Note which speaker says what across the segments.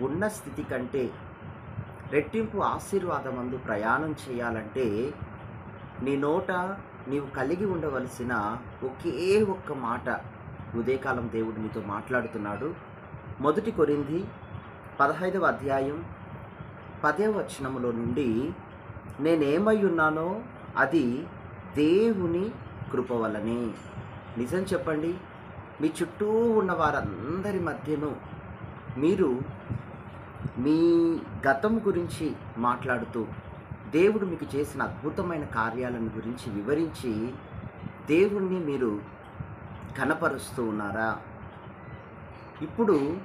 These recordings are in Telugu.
Speaker 1: ఉన్న స్థితి కంటే రెట్టింపు ఆశీర్వాదమందు ప్రయాణం చేయాలంటే నీ నోట నీవు కలిగి ఉండవలసిన ఒకే ఒక్క మాట ఉదయకాలం దేవుడు నీతో మాట్లాడుతున్నాడు. మొదటి కొరింది పదహైదవ అధ్యాయం పదే వచనములో నుండి నేనేమై ఉన్నానో అది దేవుని కృప నిజం చెప్పండి మీ చుట్టూ ఉన్న వారందరి మధ్యను మీరు మీ గతం గురించి మాట్లాడుతూ దేవుడు మీకు చేసిన అద్భుతమైన కార్యాలను గురించి వివరించి దేవుణ్ణి మీరు కనపరుస్తూ ఉన్నారా? ఇప్పుడు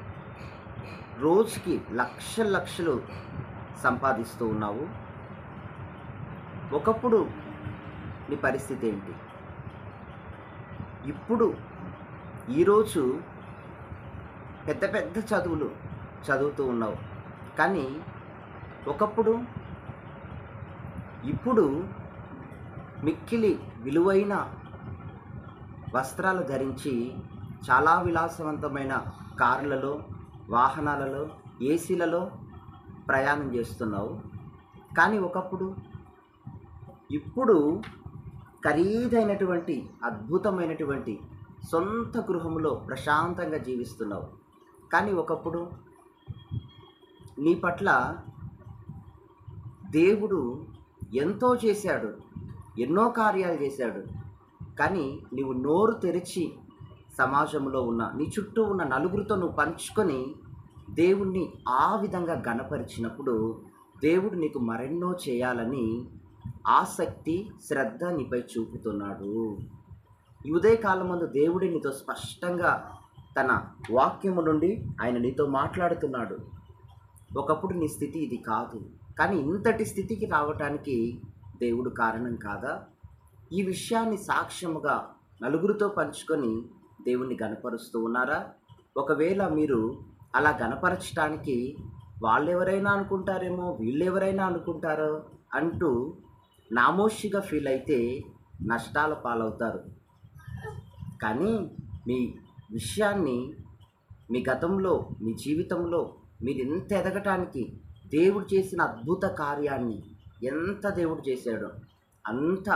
Speaker 1: రోజుకి లక్షల లక్షలు సంపాదిస్తూ ఉన్నావు. ఒకప్పుడు నీ పరిస్థితి ఏంటి? ఇప్పుడు ఈరోజు పెద్ద పెద్ద చదువులు చదువుతూ ఉన్నావు. కానీ ఒకప్పుడు ఇప్పుడు మిక్కిలి విలువైన వస్త్రాలు ధరించి చాలా విలాసవంతమైన కార్లలో వాహనాలలో ఏసీలలో ప్రయాణం చేస్తున్నావు. కానీ ఒకప్పుడు ఇప్పుడు ఖరీదైనటువంటి అద్భుతమైనటువంటి సొంత గృహంలో ప్రశాంతంగా జీవిస్తున్నావు. కానీ ఒకప్పుడు నీ పట్ల దేవుడు ఎంతో చేశాడు ఎన్నో కార్యాలు చేశాడు. కానీ నీవు నోరు తెరిచి సమాజంలో ఉన్న నీ చుట్టూ ఉన్న నలుగురితో నువ్వు పంచుకొని దేవుణ్ణి ఆ విధంగా గణపరిచినప్పుడు దేవుడు నీకు మరెన్నో చేయాలని ఆసక్తి శ్రద్ధ నీపై చూపుతున్నాడు. ఈ ఉదయకాలం ముందు దేవుడి నీతో స్పష్టంగా తన వాక్యము నుండి ఆయన నీతో మాట్లాడుతున్నాడు. ఒకప్పుడు నీ స్థితి ఇది కాదు. కానీ ఇంతటి స్థితికి రావటానికి దేవుడు కారణం కాదా? ఈ విషయాన్ని సాక్ష్యముగా నలుగురితో పంచుకొని దేవుణ్ణి గనపరుస్తూ ఉన్నారా? ఒకవేళ మీరు అలా గనపరచడానికి వాళ్ళెవరైనా అనుకుంటారేమో వీళ్ళెవరైనా అనుకుంటారో అంటూ నామోషిగా ఫీల్ అయితే నష్టాల పాలవుతారు. కానీ మీ విషయాన్ని మీ గతంలో మీ జీవితంలో మీరు ఎంత ఎదగటానికి దేవుడు చేసిన అద్భుత కార్యాన్ని ఎంత దేవుడు చేశాడో అంత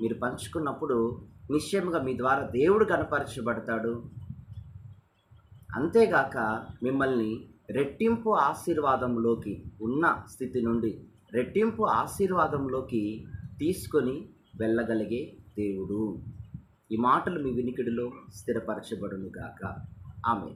Speaker 1: మీరు పంచుకున్నప్పుడు నిశ్చయముగా మీ ద్వారా దేవుడు కనపరచబడతాడు. అంతేగాక మిమ్మల్ని రెట్టింపు ఆశీర్వాదంలోకి ఉన్న స్థితి నుండి రెట్టింపు ఆశీర్వాదంలోకి తీసుకొని వెళ్ళగలిగే దేవుడు. ఈ మాటలు మీ వినికిడిలో స్థిరపరచబడును గాక ఆమె